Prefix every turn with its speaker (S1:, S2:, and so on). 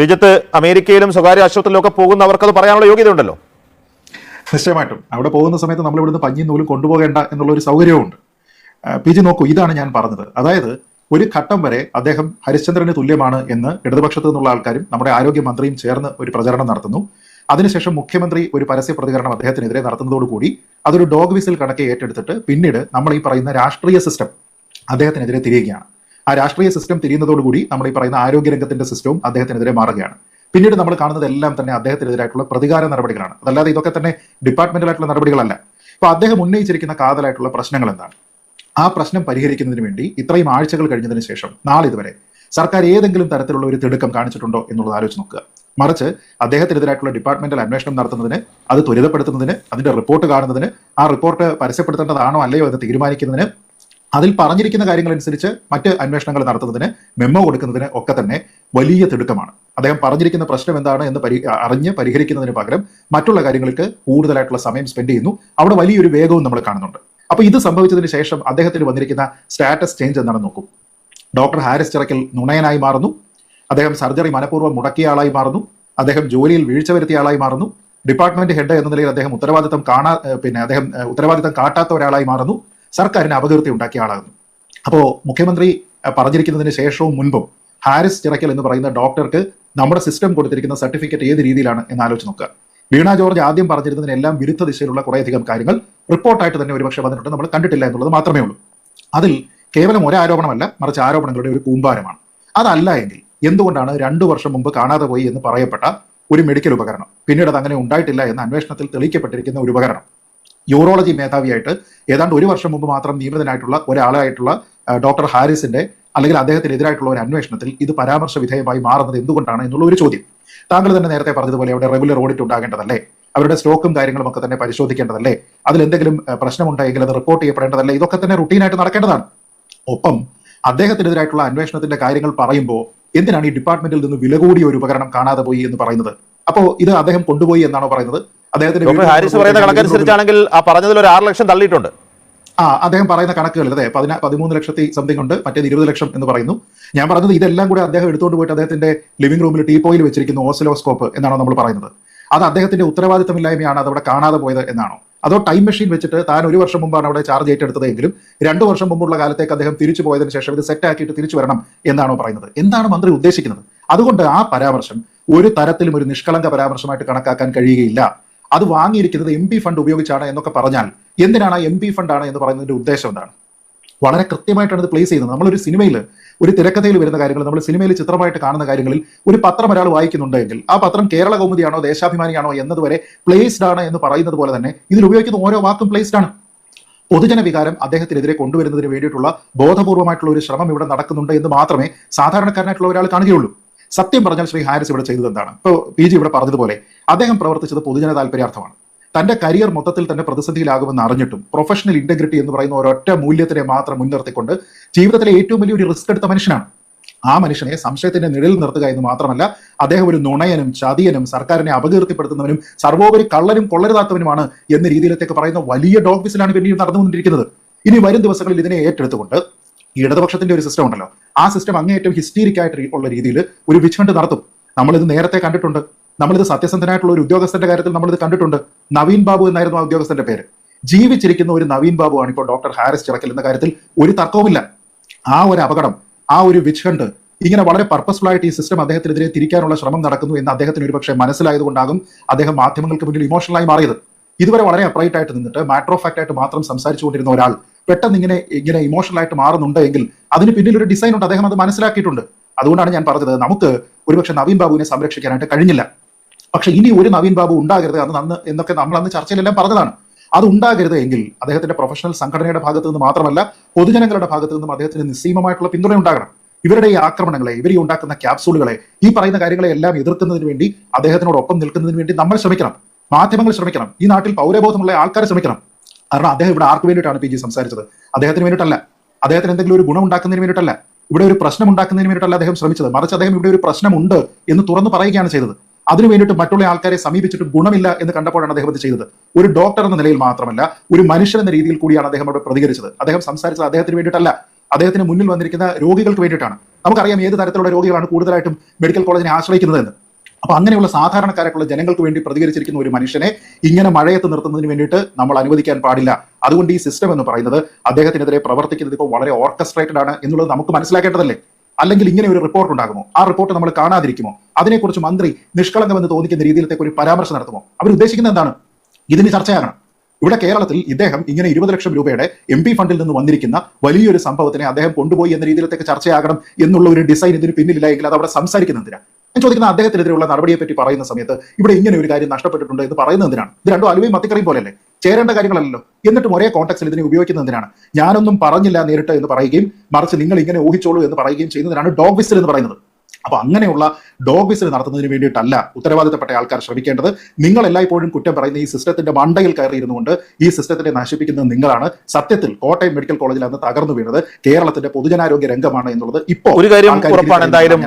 S1: ശ്രീജിത്ത് അമേരിക്കയിലും സ്വകാര്യ ആശുപത്രിയിലും ഒക്കെ പോകുന്നവർക്ക് അത് പറയാനുള്ള യോഗ്യത ഉണ്ടല്ലോ
S2: നിശ്ചയമായിട്ടും. അവിടെ പോകുന്ന സമയത്ത് നമ്മൾ ഇവിടുന്ന് പഞ്ഞി നൂലും കൊണ്ടുപോകേണ്ട എന്നുള്ള ഒരു സൗകര്യവുമുണ്ട് പി ജി നോക്കൂ ഇതാണ് ഞാൻ പറഞ്ഞത്. അതായത് ഒരു ഘട്ടം വരെ അദ്ദേഹം ഹരിശ്ചന്ദ്രന് തുല്യമാണ് എന്ന് ഇടതുപക്ഷത്തു നിന്നുള്ള ആൾക്കാരും നമ്മുടെ ആരോഗ്യമന്ത്രിയും ചേർന്ന് ഒരു പ്രചരണം നടത്തുന്നു. അതിനുശേഷം മുഖ്യമന്ത്രി ഒരു പരസ്യ പ്രതികരണം അദ്ദേഹത്തിനെതിരെ നടത്തുന്നതോടുകൂടി അതൊരു ഡോഗ് വിസിൽ കണക്കെ ഏറ്റെടുത്തിട്ട് പിന്നീട് നമ്മൾ ഈ പറയുന്ന രാഷ്ട്രീയ സിസ്റ്റം അദ്ദേഹത്തിനെതിരെ തിരിയുകയാണ്. ആ രാഷ്ട്രീയ സിസ്റ്റം തിരിയുന്നതോടുകൂടി നമ്മൾ ഈ പറയുന്ന ആരോഗ്യരംഗത്തിന്റെ സിസ്റ്റവും അദ്ദേഹത്തിനെതിരെ മാറുകയാണ്. പിന്നീട് നമ്മൾ കാണുന്നത് എല്ലാം തന്നെ അദ്ദേഹത്തിനെതിരായിട്ടുള്ള പ്രതികാര നടപടികളാണ്. അതല്ലാതെ ഇതൊക്കെ തന്നെ ഡിപ്പാർട്ട്മെന്റലായിട്ടുള്ള നടപടികളല്ല. അപ്പൊ അദ്ദേഹം ഉന്നയിച്ചിരിക്കുന്ന കാതലായിട്ടുള്ള പ്രശ്നങ്ങൾ എന്താണ്? ആ പ്രശ്നം പരിഹരിക്കുന്നതിന് വേണ്ടി ഇത്രയും ആഴ്ചകൾ കഴിഞ്ഞതിന് ശേഷം നാളിതുവരെ സർക്കാർ ഏതെങ്കിലും തരത്തിലുള്ള ഒരു തിടുക്കം കാണിച്ചിട്ടുണ്ടോ എന്നുള്ളത് ആലോചിച്ച് നോക്കുക. മറിച്ച് അദ്ദേഹത്തിനെതിരായിട്ടുള്ള ഡിപ്പാർട്ട്മെന്റൽ അന്വേഷണം നടത്തുന്നതിന് അത് ത്വരിതപ്പെടുത്തുന്നതിന് അതിന്റെ റിപ്പോർട്ട് കാണുന്നതിന് ആ റിപ്പോർട്ട് പരസ്യപ്പെടുത്തേണ്ടതാണോ അല്ലയോ എന്ന് തീരുമാനിക്കുന്നതിന് അതിൽ പറഞ്ഞിരിക്കുന്ന കാര്യങ്ങൾ അനുസരിച്ച് മറ്റ് അന്വേഷണങ്ങൾ നടത്തുന്നതിന് മെമ്മോ കൊടുക്കുന്നതിന് ഒക്കെ തന്നെ വലിയ തിടുക്കമാണ്. അദ്ദേഹം പറഞ്ഞിരിക്കുന്ന പ്രശ്നം എന്താണ് എന്ന് പരി അറിഞ്ഞ് പരിഹരിക്കുന്നതിന് പകരം മറ്റുള്ള കാര്യങ്ങൾക്ക് കൂടുതലായിട്ടുള്ള സമയം സ്പെൻഡ് ചെയ്യുന്നു. അവിടെ വലിയൊരു വേഗവും നമ്മൾ കാണുന്നുണ്ട്. അപ്പോൾ ഇത് സംഭവിച്ചതിന് ശേഷം അദ്ദേഹത്തിന് വന്നിരിക്കുന്ന സ്റ്റാറ്റസ് ചേഞ്ച് എന്താണെന്ന് നോക്കും. ഡോക്ടർ ഹാരിസ് ചിറക്കൽ നുണയനായി മാറുന്നു. അദ്ദേഹം സർജറി മനഃപൂർവം മുടക്കിയ ആളായി മാറുന്നു. അദ്ദേഹം ജോലിയിൽ വീഴ്ച വരുത്തിയ ആളായി മാറുന്നു. ഡിപ്പാർട്ട്മെന്റ് ഹെഡ് എന്ന നിലയിൽ അദ്ദേഹം ഉത്തരവാദിത്തം കാണാ പിന്നെ അദ്ദേഹം ഉത്തരവാദിത്തം കാട്ടാത്ത ഒരാളായി മാറുന്നു. സർക്കാരിന് അപകീർത്തി ഉണ്ടാക്കിയ ആളാകുന്നു. അപ്പോൾ മുഖ്യമന്ത്രി പറഞ്ഞിരിക്കുന്നതിന് ശേഷവും മുൻപും ഹാരിസ് ചിറക്കൽ എന്ന് പറയുന്ന ഡോക്ടർക്ക് നമ്മുടെ സിസ്റ്റം കൊടുത്തിരിക്കുന്ന സർട്ടിഫിക്കറ്റ് ഏത് രീതിയിലാണ് എന്ന് ആലോചിച്ച് നോക്കുക. വീണ ജോർജ് ആദ്യം പറഞ്ഞിരുന്നതിനെല്ലാം വിരുദ്ധ ദിശയിലുള്ള കുറേയധികം കാര്യങ്ങൾ റിപ്പോർട്ടായിട്ട് തന്നെ ഒരുപക്ഷെ വന്നിട്ടുണ്ട്. നമ്മൾ കണ്ടിട്ടില്ല എന്നുള്ളത് മാത്രമേ ഉള്ളൂ. അതിൽ കേവലം ഒരു ആരോപണമല്ല മറിച്ച് ആരോപണങ്ങളുടെ ഒരു കൂമ്പാരമാണ്. അതല്ല എങ്കിൽ എന്തുകൊണ്ടാണ് രണ്ടു വർഷം മുമ്പ് കാണാതെ പോയി എന്ന് പറയപ്പെട്ട ഒരു മെഡിക്കൽ ഉപകരണം? പിന്നീട് അത് അങ്ങനെ ഉണ്ടായിട്ടില്ല എന്ന് അന്വേഷണത്തിൽ തെളിയിക്കപ്പെട്ടിരിക്കുന്ന ഒരു ഉപകരണം. യൂറോളജി മേധാവിയായിട്ട് ഏതാണ്ട് ഒരു വർഷം മുമ്പ് മാത്രം നിയമിതനായിട്ടുള്ള ഒരാളായിട്ടുള്ള ഡോക്ടർ ഹാരിസിന്റെ അല്ലെങ്കിൽ അദ്ദേഹത്തിനെതിരായിട്ടുള്ള ഒരു അന്വേഷണത്തിൽ ഇത് പരാമർശ വിധേയമായി മാറുന്നത് എന്തുകൊണ്ടാണ് എന്നുള്ള ഒരു ചോദ്യം. താങ്കൾ തന്നെ നേരത്തെ പറഞ്ഞതുപോലെ അവിടെ റെഗുലർ ഓഡിറ്റ് ഉണ്ടാകേണ്ടതല്ലേ? അവരുടെ സ്റ്റോക്കും കാര്യങ്ങളും ഒക്കെ തന്നെ പരിശോധിക്കേണ്ടതല്ലേ? അതിൽ എന്തെങ്കിലും പ്രശ്നമുണ്ടെങ്കിൽ അത് റിപ്പോർട്ട് ചെയ്യപ്പെടേണ്ടതല്ലേ? ഇതൊക്കെ തന്നെ റുട്ടീനായിട്ട് നടക്കേണ്ടതാണ്. ഒപ്പം അദ്ദേഹത്തിനെതിരായിട്ടുള്ള അന്വേഷണത്തിന്റെ കാര്യങ്ങൾ പറയുമ്പോൾ എന്തിനാണ് ഈ ഡിപ്പാർട്ട്മെന്റിൽ നിന്ന് വില കൂടിയ ഒരു ഉപകരണം കാണാതെ പോയി എന്ന് പറയുന്നത്? അപ്പോൾ ഇത് അദ്ദേഹം കൊണ്ടുപോയി എന്നാണോ പറയുന്നത്? അദ്ദേഹത്തിന്റെ
S1: ഹാരിസ് പറയുന്ന കണക്കനുസരിച്ചാണെങ്കിൽ ആ പറഞ്ഞതിൽ ഒരു ആറ് ലക്ഷം തള്ളിയിട്ടുണ്ട്.
S2: ആ അദ്ദേഹം പറയുന്ന കണക്കുകൾ അതെ പതിനാ പതിമൂന്ന് ലക്ഷത്തി സംതിങ് ഉണ്ട് മറ്റേത് ഇരുപത് ലക്ഷം എന്ന് പറയുന്നു. ഞാൻ പറഞ്ഞത് ഇതെല്ലാം കൂടി അദ്ദേഹം എടുത്തുകൊണ്ട് പോയിട്ട് അദ്ദേഹത്തിന്റെ ലിവിംഗ് റൂമിൽ ടീപ്പോയിൽ വെച്ചിരിക്കുന്ന ഓസിലോസ്കോപ്പ് എന്നാണോ നമ്മൾ പറയുന്നത്. അത് അദ്ദേഹത്തിന്റെ ഉത്തരവാദിത്തമില്ലായ്മയാണ് അതവിടെ കാണാതെ പോയത് എന്നാണോ? അതോ ടൈം മെഷീൻ വെച്ചിട്ട് താൻ ഒരു വർഷം മുമ്പാണ് അവിടെ ചാർജ് ഏറ്റെടുത്തതെങ്കിലും രണ്ടു വർഷം മുമ്പുള്ള കാലത്തേക്ക് അദ്ദേഹം തിരിച്ചു പോയതിനു ശേഷം ഇത് സെറ്റ് ആക്കിയിട്ട് തിരിച്ചു വരണം എന്നാണോ പറയുന്നത്? എന്താണ് മന്ത്രി ഉദ്ദേശിക്കുന്നത്? അതുകൊണ്ട് ആ പരാമർശം ഒരു തരത്തിലും ഒരു നിഷ്കളങ്ക പരാമർശമായിട്ട് കണക്കാക്കാൻ കഴിയുകയില്ല. അത് വാങ്ങിയിരിക്കുന്നത് എം പി ഫണ്ട് ഉപയോഗിച്ചാണ് എന്നൊക്കെ പറഞ്ഞാൽ എന്തിനാണ് എം പി ഫണ്ടാണ് എന്ന് പറയുന്നതിന്റെ ഉദ്ദേശം എന്താണ്? വളരെ കൃത്യമായിട്ടാണ് ഇത് പ്ലേസ് ചെയ്യുന്നത്. നമ്മളൊരു സിനിമയിൽ ഒരു തിരക്കഥയിൽ വരുന്ന കാര്യങ്ങൾ നമ്മൾ സിനിമയിൽ ചിത്രമായിട്ട് കാണുന്ന കാര്യങ്ങളിൽ ഒരു പത്രം ഒരാൾ വായിക്കുന്നുണ്ടെങ്കിൽ ആ പത്രം കേരള കൗമുദിയാണോ ദേശാഭിമാനിയാണോ എന്നതുവരെ പ്ലേസ്ഡ് ആണ് എന്ന് പറയുന്നത് പോലെ തന്നെ ഇതിൽ ഉപയോഗിക്കുന്ന ഓരോ വാക്കും പ്ലേസ്ഡ് ആണ്. പൊതുജന വികാരം അദ്ദേഹത്തിനെതിരെ കൊണ്ടുവരുന്നതിന് വേണ്ടിയിട്ടുള്ള ബോധപൂർവമായിട്ടുള്ള ഒരു ശ്രമം ഇവിടെ നടക്കുന്നുണ്ട് എന്ന് മാത്രമേ സാധാരണക്കാരനായിട്ടുള്ള ഒരാൾ കാണുകയുള്ളൂ. സത്യം പറഞ്ഞാൽ ശ്രീ ഹാരിസ് ഇവിടെ ചെയ്തത് എന്താണ്? ഇപ്പോൾ പി ജി ഇവിടെ പറഞ്ഞതുപോലെ അദ്ദേഹം പ്രവർത്തിച്ചത് പൊതുജന താല്പര്യാർത്ഥമാണ്. തന്റെ കരിയർ മൊത്തത്തിൽ തന്നെ പ്രതിസന്ധിയിലാകുമെന്ന് അറിഞ്ഞിട്ടും പ്രൊഫഷണൽ ഇന്റഗ്രിറ്റി എന്ന് പറയുന്ന ഒരൊറ്റ മൂല്യത്തിനെ മാത്രം മുൻനിർത്തിക്കൊണ്ട് ജീവിതത്തിലെ ഏറ്റവും വലിയൊരു റിസ്ക് എടുത്ത മനുഷ്യനാണ്. ആ മനുഷ്യനെ സംശയത്തിന്റെ നിഴലിൽ നിർത്തുക എന്ന് മാത്രമല്ല അദ്ദേഹം ഒരു നുണയനും ചതിയനും സർക്കാരിനെ അപകീർത്തിപ്പെടുത്തുന്നവനും സർവോപരി കള്ളനും കൊള്ളരുതാത്തവനുമാണ് എന്ന രീതിയിലത്തേക്ക് പറയുന്ന വലിയ ഡോഗ് വിസിലാണ് പിന്നീട് നടന്നുകൊണ്ടിരിക്കുന്നത്. ഇനി വരും ദിവസങ്ങളിൽ ഇതിനെ ഏറ്റെടുത്തുകൊണ്ട് ഈ ഇടതുപക്ഷത്തിന്റെ ഒരു സിസ്റ്റം ഉണ്ടല്ലോ. ആ സിസ്റ്റം അങ്ങേയറ്റം ഹിസ്റ്റീരിക് ആയിട്ട് ഉള്ള രീതിയിൽ ഒരു വിച്ഛണ്ട് നടത്തും. നമ്മളിത് നേരത്തെ കണ്ടിട്ടുണ്ട്. നമ്മളിത് സത്യസന്ധനായിട്ടുള്ള ഒരു ഉദ്യോഗസ്ഥന്റെ കാര്യത്തിൽ നമ്മളിത് കണ്ടിട്ടുണ്ട്. നവീൻ ബാബു എന്നായിരുന്നു ആ ഉദ്യോഗസ്ഥന്റെ പേര്. ജീവിച്ചിരിക്കുന്ന ഒരു നവീൻ ബാബു ആണ് ഇപ്പോൾ ഡോക്ടർ ഹാരിസ് ചിറക്കൽ എന്ന കാര്യത്തിൽ ഒരു തർക്കവുമില്ല. ആ ഒരു അപകടം ആ ഒരു വിച്ഛണ്ട് ഇങ്ങനെ വളരെ പർപ്പസ്ഫുൾ ആയിട്ട് ഈ സിസ്റ്റം അദ്ദേഹത്തിനെതിരെ തിരിക്കാനുള്ള ശ്രമം നടക്കുന്നു എന്ന് അദ്ദേഹത്തിന് ഒരുപക്ഷെ മനസ്സിലായതുകൊണ്ടാകും അദ്ദേഹം മാധ്യമങ്ങൾക്ക് മുന്നിൽ ഇമോഷണലായി മാറിയത്. ഇതുവരെ വളരെ അപ്രൈറ്റ് ആയിട്ട് നിന്നിട്ട് മാട്രോഫാക്റ്റ് ആയിട്ട് മാത്രം സംസാരിച്ചുകൊണ്ടിരുന്ന ഒരാൾ പെട്ടെന്ന് ഇങ്ങനെ ഇങ്ങനെ ഇമോഷണൽ ആയിട്ട് മാറുന്നുണ്ട് എങ്കിൽ അതിന് പിന്നിൽ ഒരു ഡിസൈൻ ഉണ്ട്. അദ്ദേഹം അത് മനസ്സിലാക്കിയിട്ടുണ്ട്. അതുകൊണ്ടാണ് ഞാൻ പറഞ്ഞത് നമുക്ക് ഒരുപക്ഷെ നവീൻ ബാബുവിനെ സംരക്ഷിക്കാനായിട്ട് കഴിഞ്ഞില്ല. പക്ഷെ ഇനി ഒരു നവീൻ ബാബു ഉണ്ടാകരുത് അന്ന് അന്ന് എന്നൊക്കെ നമ്മൾ അന്ന് ചർച്ചയിലെല്ലാം പറഞ്ഞതാണ്. അത് ഉണ്ടാകരുത് എങ്കിൽ അദ്ദേഹത്തിന്റെ പ്രൊഫഷണൽ സംഘടനയുടെ ഭാഗത്ത് നിന്ന് മാത്രമല്ല പൊതുജനങ്ങളുടെ ഭാഗത്ത് നിന്നും അദ്ദേഹത്തിന് നിസ്സീമമായിട്ടുള്ള പിന്തുണ ഉണ്ടാകണം. ഇവരുടെ ഈ ആക്രമണങ്ങളെ ഇവർ ഉണ്ടാക്കുന്ന ക്യാപ്സൂളുകളെ ഈ പറയുന്ന കാര്യങ്ങളെ എല്ലാം എതിർക്കുന്നതിന് വേണ്ടി അദ്ദേഹത്തിനോടൊപ്പം നിൽക്കുന്നതിന് വേണ്ടി നമ്മൾ ശ്രമിക്കണം. മാധ്യമങ്ങൾ ശ്രമിക്കണം. ഈ നാട്ടിൽ പൗരബോധമുള്ള ആൾക്കാർ ശ്രമിക്കണം. കാരണം അദ്ദേഹം ഇവിടെ ആർക്ക് വേണ്ടിയിട്ടാണ് പി ജി സംസാരിച്ചത്? അദ്ദേഹത്തിന് വേണ്ടിയിട്ടല്ല. അദ്ദേഹത്തിന് എന്തെങ്കിലും ഒരു ഗുണം ഉണ്ടാക്കുന്നതിന് വേണ്ടിയിട്ടല്ല. ഇവിടെ ഒരു പ്രശ്നം ഉണ്ടാക്കുന്നതിന് വേണ്ടിയിട്ടല്ല അദ്ദേഹം ശ്രമിച്ചത്. മറിച്ച് അദ്ദേഹം ഇവിടെ ഒരു പ്രശ്നമുണ്ട് എന്ന് തുറന്നു പറയുകയാണ് ചെയ്തത്. അതിനു വേണ്ടിയിട്ട് മറ്റുള്ള ആൾക്കാരെ സമീപിച്ചിട്ട് ഗുണമില്ല എന്ന് കണ്ടപ്പോഴാണ് അദ്ദേഹം ചെയ്തത്. ഒരു ഡോക്ടർ എന്ന നിലയിൽ മാത്രമല്ല ഒരു മനുഷ്യൻ എന്ന രീതിയിൽ കൂടിയാണ് അദ്ദേഹം അവിടെ പ്രതികരിച്ചത്. അദ്ദേഹം സംസാരിച്ചത് അദ്ദേഹത്തിന് വേണ്ടിയിട്ടല്ല. അദ്ദേഹത്തിന് മുന്നിൽ വന്നിരിക്കുന്ന രോഗികൾക്ക് വേണ്ടിയിട്ടാണ്. നമുക്കറിയാം ഏത് തരത്തിലുള്ള രോഗികളാണ് കൂടുതലായിട്ടും മെഡിക്കൽ കോളേജിനെ ആശ്രയിക്കുന്നത് എന്ന് അപ്പൊ അങ്ങനെയുള്ള സാധാരണക്കാരായിട്ടുള്ള ജനങ്ങൾക്ക് വേണ്ടി പ്രതികരിച്ചിരിക്കുന്ന ഒരു മനുഷ്യനെ ഇങ്ങനെ മഴയത്ത് നിർത്തുന്നതിന് വേണ്ടിയിട്ട് നമ്മൾ അനുവദിക്കാൻ പാടില്ല. അതുകൊണ്ട് ഈ സിസ്റ്റം എന്ന് പറയുന്നത് അദ്ദേഹത്തിനെതിരെ പ്രവർത്തിക്കുന്നത് ഇപ്പോൾ വളരെ ഓർക്കസ്ട്രേറ്റഡ് ആണ് എന്നുള്ളത് നമുക്ക് മനസ്സിലാക്കേണ്ടതല്ലേ? അല്ലെങ്കിൽ ഇങ്ങനെ ഒരു റിപ്പോർട്ട് ഉണ്ടാകുമോ? ആ റിപ്പോർട്ട് നമ്മൾ കാണാതിരിക്കുമോ? അതിനെക്കുറിച്ച് മന്ത്രി നിഷ്കളങ്കമെന്ന് തോന്നിക്കുന്ന രീതിയിലത്തേക്ക് ഒരു പരാമർശം നടത്തുമോ? അവർ ഉദ്ദേശിക്കുന്നത് എന്താണ്? ഇതിന് ചർച്ചയാകണം. ഇവിടെ കേരളത്തിൽ ഇദ്ദേഹം ഇങ്ങനെ ഇരുപത് ലക്ഷം രൂപയുടെ എം പി ഫണ്ടിൽ നിന്ന് വന്നിരിക്കുന്ന വലിയൊരു സംഭവത്തിനെ അദ്ദേഹം കൊണ്ടുപോയി എന്ന രീതിയിലത്തേക്ക് ചർച്ചയാകണം എന്നുള്ള ഒരു ഡിസൈൻ ഇതിന് പിന്നിലില്ല എങ്കിൽ അത് അവിടെ സംസാരിക്കുന്നതിനാണ് ഞാൻ ചോദിക്കുന്ന അദ്ദേഹത്തിനെതിരെയുള്ള നടപടിയെ പറ്റി പറയുന്ന സമയത്ത് ഇവിടെ ഇങ്ങനെ ഒരു കാര്യം നഷ്ടപ്പെട്ടിട്ടുണ്ട് എന്ന് പറയുന്നത് എന്തിനാണ്? ഇത് രണ്ടും അലുവയും മത്തിക്കറിയും പോലെയല്ലേ? ചേരേണ്ട കാര്യങ്ങളല്ലല്ലോ. എന്നിട്ടും ഒരേ കോൺടാക്സിൽ ഇതിനെ ഉപയോഗിക്കുന്നത് എന്തിനാണ്? ഞാനൊന്നും പറഞ്ഞില്ല നേരിട്ട് എന്ന് പറയുകയും മറിച്ച് നിങ്ങൾ ഇങ്ങനെ ഊഹിച്ചോളൂ എന്ന് പറയുകയും ചെയ്യുന്നതിനാണ് ഡോഗ് വിസിൽ എന്ന് പറയുന്നത്. അപ്പൊ അങ്ങനെയുള്ള ഡോഗ് വിസിൽ നടത്തുന്നതിന് വേണ്ടിയിട്ടല്ല ഉത്തരവാദിത്തപ്പെട്ട ആൾക്കാർ ശ്രമിക്കേണ്ടത്. നിങ്ങൾ എല്ലായ്പ്പോഴും കുറ്റം പറയുന്ന ഈ സിസ്റ്റത്തിന്റെ മണ്ടയിൽ കയറി ഇരുന്നുകൊണ്ട് ഈ സിസ്റ്റത്തിനെ നശിപ്പിക്കുന്നത് നിങ്ങളാണ്. സത്യത്തിൽ കോട്ടയം മെഡിക്കൽ കോളേജിൽ അന്ന് തകർന്നു വീണത് കേരളത്തിന്റെ പൊതുജനാരോഗ്യ രംഗമാണ് എന്നുള്ളത് ഇപ്പോൾ
S1: ഒരു കാര്യം ഉറപ്പാണ് എന്തായാലും